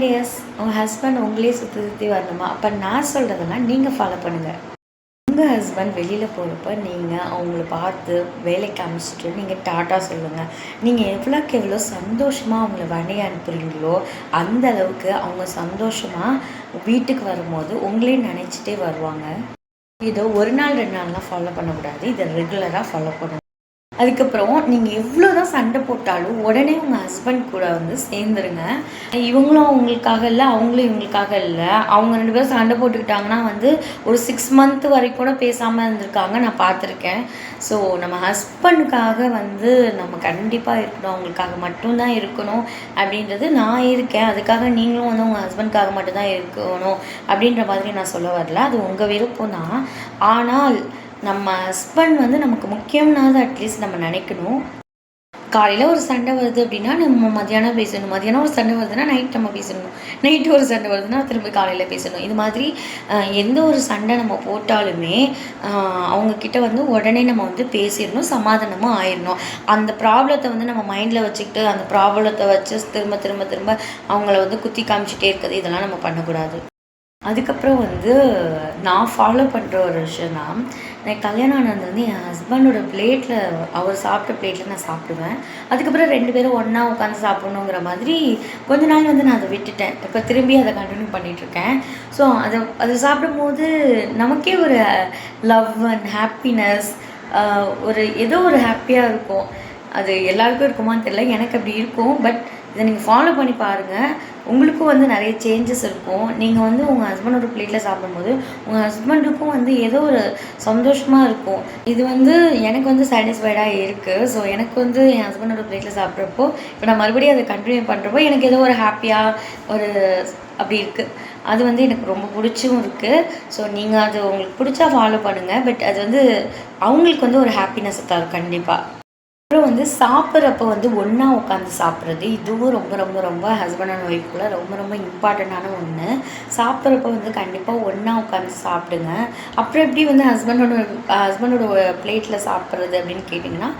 Hi உங்கள் husband உங்களே சுற்றி சுற்றி வரணுமா? அப்போ நான் சொல்கிறதெல்லாம் நீங்கள் ஃபாலோ பண்ணுங்கள் உங்கள் ஹஸ்பண்ட் வெளியில் போகிறப்ப நீங்கள் அவங்கள பார்த்து வேலைக்கு அமிச்சிட்டு நீங்கள் டாட்டா சொல்லுங்கள் நீங்கள் எவ்வளோக்கு எவ்வளோ சந்தோஷமாக அவங்கள வழி அனுப்புகிறீங்களோ அந்த அளவுக்கு அவங்க சந்தோஷமாக வீட்டுக்கு வரும்போது உங்களே நினச்சிட்டே வருவாங்க. இதை ஒரு நாள் ரெண்டு நாள்லாம் ஃபாலோ பண்ணக்கூடாது. இதை ரெகுலராக ஃபாலோ பண்ணுங்கள் அதுக்கப்புறம் நீங்கள் எவ்வளோ தான் சண்டை போட்டாலும் உடனே உங்கள் ஹஸ்பண்ட் கூட வந்து சேர்ந்துருங்க. இவங்களும் அவங்களுக்காக இல்லை அவங்களும் இவங்களுக்காக இல்லை. அவங்க ரெண்டு பேரும் சண்டை போட்டுக்கிட்டாங்கன்னா வந்து ஒரு சிக்ஸ் மந்த் வரைக்கும் கூட பேசாமல் இருந்திருக்காங்க நான் பார்த்துருக்கேன். ஸோ நம்ம ஹஸ்பண்டுக்காக வந்து நம்ம கண்டிப்பாக இருக்கணும். அவங்களுக்காக மட்டும்தான் இருக்கணும் அப்படின்றது நான் இருக்கேன். அதுக்காக நீங்களும் வந்து உங்கள் ஹஸ்பண்ட்காக மட்டும்தான் இருக்கணும் அப்படின்ற மாதிரி நான் சொல்ல வரல. அது உங்கள் விருப்பம் தான் ஆனால் நம்ம ஹஸ்பண்ட் வந்து நமக்கு முக்கியம்னாவது அட்லீஸ்ட் நம்ம நினைக்கணும். காலையில் ஒரு சண்டை வருது அப்படின்னா நம்ம மத்தியானம் பேசணும். மத்தியானம் ஒரு சண்டை வருதுன்னா நைட் நம்ம பேசணும். நைட்டு ஒரு சண்டை வருதுன்னா திரும்ப காலையில் பேசணும். இது மாதிரி எந்த ஒரு சண்டை நம்ம போட்டாலுமே அவங்கக்கிட்ட வந்து உடனே நம்ம வந்து பேசிடணும் சமாதானமும் ஆயிடணும். அந்த ப்ராப்ளத்தை வந்து நம்ம மைண்டில் வச்சுக்கிட்டு அந்த ப்ராப்ளத்தை வச்சு திரும்ப திரும்ப திரும்ப அவங்கள வந்து குத்தி காமிச்சிட்டே இருக்கிறது இதெல்லாம் நம்ம பண்ணக்கூடாது. அதுக்கப்புறம் வந்து நான் ஃபாலோ பண்ணுற ஒரு விஷயம் தான். நான் கல்யாணம் ஆனது வந்து என் ஹஸ்பண்டோட பிளேட்டில் அவர் சாப்பிட்ட பிளேட்டில் நான் சாப்பிடுவேன். அதுக்கப்புறம் ரெண்டு பேரும் ஒன்றா உட்காந்து சாப்பிட்ணுங்கிற மாதிரி கொஞ்ச நாள் வந்து நான் அதை விட்டுட்டேன். இப்போ திரும்பி அதை கண்டினியூ பண்ணிகிட்ருக்கேன் ஸோ அதை அதை சாப்பிடும்போது நமக்கே ஒரு லவ் அண்ட் ஹாப்பினஸ் ஒரு ஏதோ ஒரு ஹாப்பியாக இருக்கும். அது எல்லாருக்கும் இருக்குமான்னு தெரியல. எனக்கு அப்படி இருக்கும். பட் இதை நீங்கள் ஃபாலோ பண்ணி பாருங்கள் உங்களுக்கும் வந்து நிறைய சேஞ்சஸ் இருக்கும். நீங்கள் வந்து உங்கள் ஹஸ்பண்டோட பிளேட்டில் சாப்பிடும்போது உங்கள் ஹஸ்பண்டுக்கும் வந்து ஏதோ ஒரு சந்தோஷமாக இருக்கும். இது வந்து எனக்கு வந்து சாட்டிஸ்ஃபைடாக இருக்குது ஸோ எனக்கு வந்து என் ஹஸ்பண்டோட பிளேட்டில் சாப்பிட்றப்போ இப்போ நான் மறுபடியும் அதை கண்டினியூ பண்ணுறப்போ எனக்கு ஏதோ ஒரு ஹாப்பியாக ஒரு அப்படி இருக்குது அது வந்து எனக்கு ரொம்ப பிடிச்சும் இருக்குது ஸோ நீங்கள் அது உங்களுக்கு பிடிச்சா ஃபாலோ பண்ணுங்கள் பட் அது வந்து அவங்களுக்கு வந்து ஒரு ஹாப்பினஸ் தரும் கண்டிப்பாக வந்து சாப்பிட்றப்ப வந்து ஒன்றா உட்காந்து சாப்பிட்றது இதுவும் ரொம்ப ரொம்ப ரொம்ப ஹஸ்பண்ட் அண்ட் ஒய்ஃப்குள்ள ரொம்ப ரொம்ப இம்பார்ட்டண்ட்டான ஒன்று சாப்பிட்றப்ப வந்து கண்டிப்பாக ஒன்றா உட்காந்து சாப்பிடுங்க. அப்புறம் எப்படி வந்து ஹஸ்பண்டோட ஹஸ்பண்டோட பிளேட்டில் சாப்பிட்றது அப்படின்னு கேட்டிங்கன்னா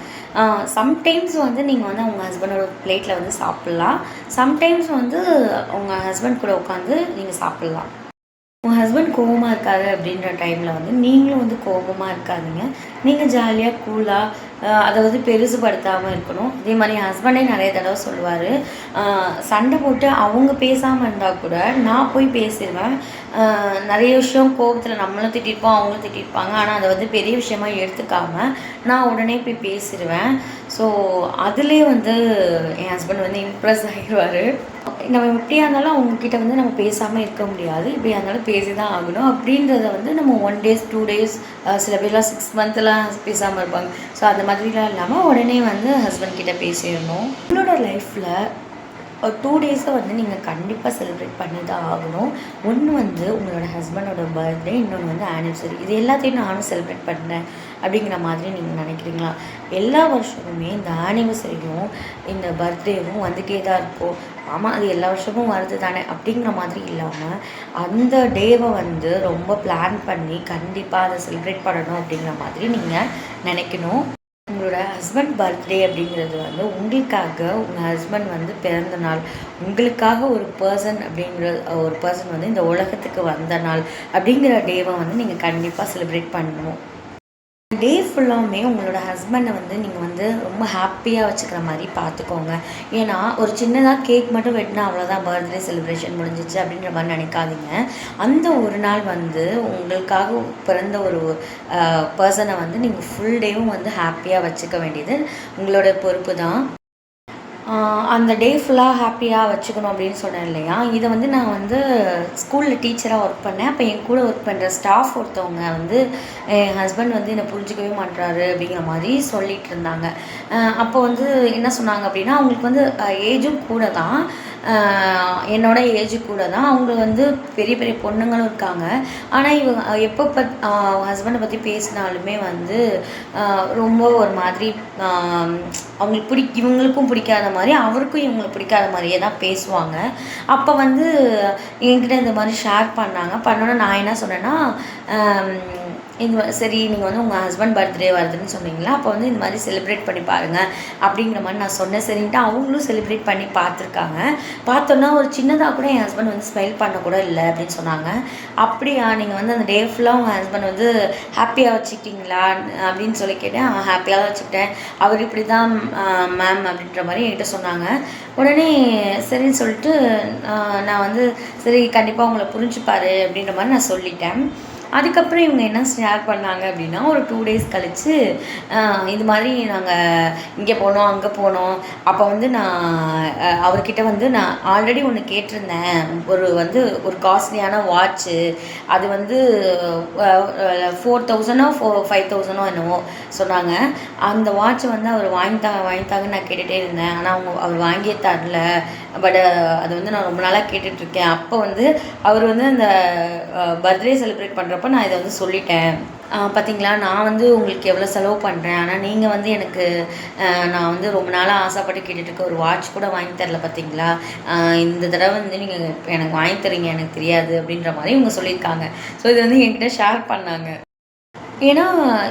சம்டைம்ஸ் வந்து நீங்கள் வந்து உங்கள் ஹஸ்பண்டோட பிளேட்டில் வந்து சாப்பிட்லாம். சம்டைம்ஸ் வந்து உங்கள் ஹஸ்பண்ட் கூட உட்காந்து நீங்கள் சாப்பிட்லாம். உங்கள் ஹஸ்பண்ட் கோபமாக இருக்காரு அப்படின்ற டைமில் வந்து நீங்களும் வந்து கோபமாக இருக்காதிங்க. நீங்கள் ஜாலியாக கூலாக அதை வந்து பெருசுபடுத்தாமல் இருக்கணும். அதே மாதிரி என் ஹஸ்பண்டே நிறைய தடவை சொல்லுவார் சண்டை போட்டு அவங்க பேசாமல் இருந்தால் கூட நான் போய் பேசிடுவேன் நிறைய விஷயம் கோபத்தில் நம்மளும் திட்டிருப்போம் அவங்களும் திட்டிருப்பாங்க. ஆனால் அதை வந்து பெரிய விஷயமா எடுத்துக்காமல் நான் உடனே போய் பேசிடுவேன் ஸோ அதுலேயே வந்து என் ஹஸ்பண்ட் வந்து இம்ப்ரெஸ் ஆகிடுவார் நம்ம எப்படியா இருந்தாலும் அவங்கக்கிட்ட வந்து நம்ம பேசாமல் இருக்க முடியாது. இப்படியா இருந்தாலும் பேசி தான் ஆகணும். அப்படின்றத வந்து நம்ம ஒன் டேஸ் டூ டேஸ் சில பேர்லாம் சிக்ஸ் மந்த்லாம் பேசாமல் இருப்பாங்க. ஸோ அந்த மாதிரிலாம் இல்லாமல் உடனே வந்து ஹஸ்பண்ட் கிட்டே பேசிடணும். உங்களோட லைஃப்பில் டூ டேஸை வந்து நீங்கள் கண்டிப்பாக செலிப்ரேட் பண்ணி தான் ஆகணும். ஒன்று வந்து உங்களோட ஹஸ்பண்டோட பர்த்டே இன்னொன்று வந்து ஆனிவர்சரி இது எல்லாத்தையும் நானும் செலிப்ரேட் பண்ணேன் அப்படிங்கிற மாதிரி நீங்கள் நினைக்கிறீங்களா? எல்லா வருஷமுமே இந்த ஆனிவர்சரியும் இந்த பர்த்டேவும் வந்துகிட்டே தான் இருக்கும். ஆமாம் அது எல்லா வருஷமும் வருது தானே அப்படிங்கிற மாதிரி இல்லாமல் அந்த டேவை வந்து ரொம்ப பிளான் பண்ணி கண்டிப்பாக அதை செலிப்ரேட் பண்ணணும் அப்படிங்கிற மாதிரி நீங்கள் நினைக்கணும். உங்களோட ஹஸ்பண்ட் பர்த்டே அப்படிங்கிறது வந்து உங்களுக்காக உங்கள் ஹஸ்பண்ட் வந்து பிறந்த நாள் உங்களுக்காக ஒரு பர்சன் அப்படிங்கிற ஒரு பர்சன் வந்து இந்த உலகத்துக்கு வந்த நாள் அப்படிங்கிற டேவை வந்து நீங்கள் கண்டிப்பாக செலிப்ரேட் பண்ணணும். டே ஃபுல்லாகவுமே உங்களோட ஹஸ்பண்டை வந்து நீங்கள் வந்து ரொம்ப ஹாப்பியாக வச்சுக்கிற மாதிரி பார்த்துக்கோங்க ஏன்னா ஒரு சின்னதாக கேக் மட்டும் வெட்டினா அவ்வளோதான் பர்த்டே செலிப்ரேஷன் முடிஞ்சிச்சு அப்படின்ற மாதிரி நினைக்காதீங்க. அந்த ஒரு நாள் வந்து உங்களுக்காக பிறந்த ஒரு பர்சனை வந்து நீங்கள் ஃபுல் டேவும் வந்து ஹாப்பியாக வச்சுக்க வேண்டியது உங்களோட பொறுப்பு தான் அந்த டே ஃபுல்லாக ஹாப்பியாக வச்சுக்கணும் அப்படின்னு சொன்னேன் இல்லையா? இதை வந்து நான் வந்து ஸ்கூலில் டீச்சராக ஒர்க் பண்ணேன். அப்போ என் கூட ஒர்க் பண்ணுற ஸ்டாஃப் ஒருத்தவங்க வந்து என் ஹஸ்பண்ட் வந்து என்னை புரிஞ்சிக்கவே மாட்டுறாரு அப்படிங்கிற மாதிரி சொல்லிகிட்டு இருந்தாங்க. அப்போ வந்து என்ன சொன்னாங்க அப்படின்னா அவங்களுக்கு வந்து ஏஜும் கூட தான். என்னோட ஏஜ் கூட தான் அவங்க வந்து பெரிய பெரிய பொண்ணுங்களும் இருக்காங்க. ஆனால் இவங்க எப்போ பத் ஹஸ்பண்டை பற்றி பேசினாலுமே வந்து ரொம்ப ஒரு மாதிரி அவங்களுக்கு பிடி இவங்களுக்கும் பிடிக்காத மாதிரி அவருக்கும் இவங்களுக்கு பிடிக்காத மாதிரியே தான் பேசுவாங்க. அப்போ வந்து என்கிட்ட இந்த மாதிரி ஷேர் பண்ணாங்க. பண்ணோன்னே நான் என்ன சொன்னேன்னா இந்த சரி நீங்கள் வந்து உங்கள் ஹஸ்பண்ட் பர்த்டே வருதுன்னு சொன்னீங்களா? அப்போ வந்து இந்த மாதிரி செலிப்ரேட் பண்ணி பாருங்கள் அப்படிங்கிற மாதிரி நான் சொன்னேன். சரின்ட்டு அவங்களும் செலிப்ரேட் பண்ணி பார்த்துருக்காங்க. பார்த்தோன்னா ஒரு சின்னதாக கூட என் ஹஸ்பண்ட் வந்து ஸ்மைல் பண்ண கூட இல்லை அப்படின்னு சொன்னாங்க. அப்படியா நீங்கள் வந்து அந்த டே ஃபுல்லாக உங்கள் ஹஸ்பண்ட் வந்து ஹாப்பியாக வச்சுக்கிட்டீங்களா? அப்படின்னு சொல்லி கேட்டேன். ஹாப்பியாக தான் வச்சுக்கிட்டேன். அவர் இப்படி தான் மேம் அப்படின்ற மாதிரி என்கிட்ட சொன்னாங்க. உடனே சரின்னு சொல்லிட்டு நான் வந்து சரி கண்டிப்பாக உங்களை புரிஞ்சுப்பாரு அப்படின்ற மாதிரி நான் சொல்லிட்டேன். அதுக்கப்புறம் இவங்க என்ன ஷேர் பண்ணாங்க அப்படின்னா ஒரு டூ டேஸ் கழித்து இது மாதிரி நாங்கள் இங்கே போனோம் அங்கே போனோம். அப்போ வந்து நான் அவர்கிட்ட வந்து நான் ஆல்ரெடி ஒன்று கேட்டிருந்தேன். ஒரு வந்து ஒரு காஸ்ட்லியான வாட்ச்சு அது வந்து ஃபோர் தௌசண்டோ ஃபோ ஃபைவ் தௌசண்டோ என்னவோ சொன்னாங்க. அந்த வாட்ச்சை வந்து அவர் வாங்கித்தாங்க வாங்கித்தாங்கன்னு நான் கேட்டுகிட்டே இருந்தேன். ஆனால் அவங்க அவர் வாங்கியே தரல. பட் அது வந்து நான் ரொம்ப நாளாக கேட்டுட்ருக்கேன் அப்போ வந்து அவர் வந்து அந்த பர்த்டே செலிப்ரேட் பண்ணுறப்ப நான் இதை வந்து சொல்லிட்டேன். பார்த்தீங்களா நான் வந்து உங்களுக்கு எவ்வளோ செலவு பண்ணுறேன் ஆனால் நீங்கள் வந்து எனக்கு நான் வந்து ரொம்ப நாளாக ஆசைப்பட்டு கேட்டுட்டு ஒரு வாட்ச் கூட வாங்கி தரல பார்த்தீங்களா இந்த தடவை வந்து நீங்கள் எனக்கு வாங்கி தரீங்க எனக்கு தெரியாது அப்படின்ற மாதிரி இவங்க சொல்லியிருக்காங்க. ஸோ இது வந்து என்கிட்ட ஷேர் பண்ணாங்க. ஏன்னா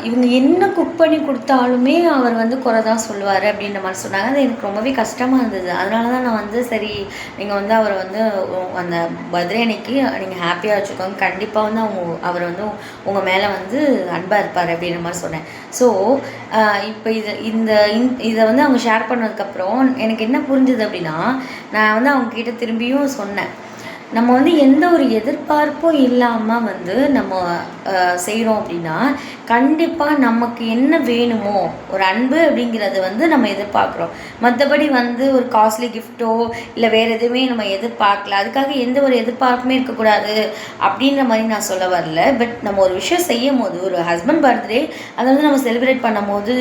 இவங்க என்ன குக் பண்ணி கொடுத்தாலுமே அவர் வந்து குறை தான் சொல்லுவார் அப்படின்ற மாதிரி சொன்னாங்க. அது எனக்கு ரொம்பவே கஷ்டமாக இருந்தது. அதனால தான் நான் வந்து சரி நீங்கள் வந்து அவரை வந்து அந்த பர்த்டே அன்னைக்கு நீங்கள் ஹாப்பியாக வச்சுக்கோங்க. கண்டிப்பாக வந்து அவங்க அவர் வந்து உங்கள் மேலே வந்து அன்பாக இருப்பார் அப்படின்ற மாதிரி சொன்னேன். ஸோ இப்போ இதை இந்த இதை வந்து அவங்க ஷேர் பண்ணதுக்கப்புறம் எனக்கு என்ன புரிஞ்சுது அப்படின்னா நான் வந்து அவங்க கிட்ட திரும்பியும் சொன்னேன். நம்ம வந்து எந்த ஒரு எதிர்பார்ப்பும் இல்லாமல் வந்து நம்ம செய்கிறோம் அப்படின்னா கண்டிப்பாக நமக்கு என்ன வேணுமோ ஒரு அன்பு அப்படிங்கிறது வந்து நம்ம எதிர்பார்க்குறோம். மற்றபடி வந்து ஒரு காஸ்ட்லி கிஃப்ட்டோ இல்லை வேறு எதுவுமே நம்ம எதிர்பார்க்கல அதுக்காக எந்த ஒரு எதிர்பார்ப்புமே இருக்கக்கூடாது அப்படின்ற மாதிரி நான் சொல்ல வரல. பட் நம்ம ஒரு விஷயம் செய்யும் போது ஒரு ஹஸ்பண்ட் பர்த்டே அதை வந்து நம்ம செலிப்ரேட் பண்ணும் போது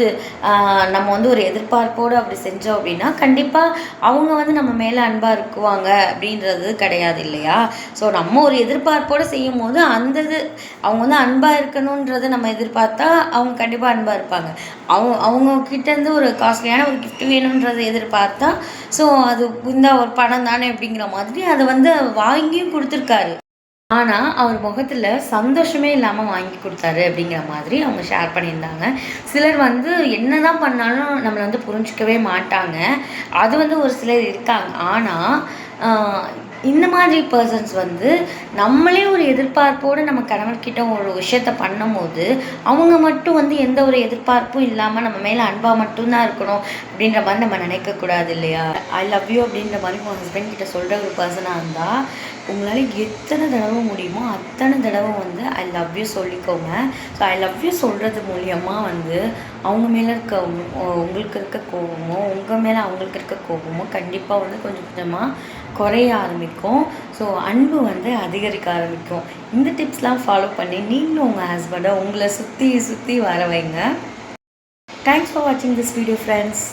நம்ம வந்து ஒரு எதிர்பார்ப்போடு அப்படி செஞ்சோம் அப்படின்னா கண்டிப்பாக அவங்க வந்து நம்ம மேலே அன்பாக இருக்குவாங்க அப்படின்றது கிடையாது இல்லை இல்லையா? ஸோ நம்ம ஒரு எதிர்பார்ப்போடு செய்யும் போது அந்த இது அவங்க வந்து அன்பாக இருக்கணுன்றதை நம்ம எதிர்பார்த்தா அவங்க கண்டிப்பாக அன்பாக இருப்பாங்க. அவங்க அவங்க கிட்டேருந்து ஒரு காஸ்ட்லியான ஒரு கிஃப்ட் வேணுன்றதை எதிர்பார்த்தா ஸோ அது இந்த ஒரு பணம் தானே அப்படிங்கிற மாதிரி அதை வந்து வாங்கியும் கொடுத்துருக்காரு. ஆனால் அவர் முகத்தில் சந்தோஷமே இல்லாமல் வாங்கி கொடுத்தாரு அப்படிங்கிற மாதிரி அவங்க ஷேர் பண்ணியிருந்தாங்க. சிலர் வந்து என்ன தான் பண்ணாலும் நம்மளை வந்து புரிஞ்சிக்கவே மாட்டாங்க. அது வந்து ஒரு சிலர் இருக்காங்க. ஆனால் இந்த மாதிரி பர்சன்ஸ் வந்து நம்மளே ஒரு எதிர்பார்ப்போடு நம்ம கணவன்கிட்ட ஒரு விஷயத்த பண்ணும்போது அவங்க மட்டும் வந்து எந்த ஒரு எதிர்பார்ப்பும் இல்லாமல் நம்ம மேலே அன்பாக மட்டும்தான் இருக்கணும் அப்படின்ற மாதிரி நம்ம நினைக்கக்கூடாது இல்லையா? ஐ லவ் யூ அப்படின்ற மாதிரி உங்கள் ஹஸ்பண்ட் கிட்ட சொல்கிற ஒரு பர்சனாக இருந்தால் உங்களால் எத்தனை தடவை முடியுமோ அத்தனை தடவை வந்து ஐ லவ் யூ சொல்லிக்கோங்க. ஸோ ஐ லவ் யூ சொல்கிறது மூலியமாக வந்து அவங்க மேலே இருக்க உங்களுக்கு இருக்க கோபமோ உங்கள் மேலே அவங்களுக்கு இருக்க கோபமோ கண்டிப்பாக வந்து கொஞ்சம் கொஞ்சமாக குறைய ஆரம்பிக்கும். ஸோ அன்பு வந்து அதிகரிக்க ஆரம்பிக்கும். இந்த டிப்ஸ்லாம் ஃபாலோ பண்ணி நீங்களும் உங்கள் ஹஸ்பண்டை உங்களை சுற்றி சுற்றி வர வைங்க. தேங்க்ஸ் ஃபார் வாட்சிங் திஸ் வீடியோ ஃப்ரெண்ட்ஸ்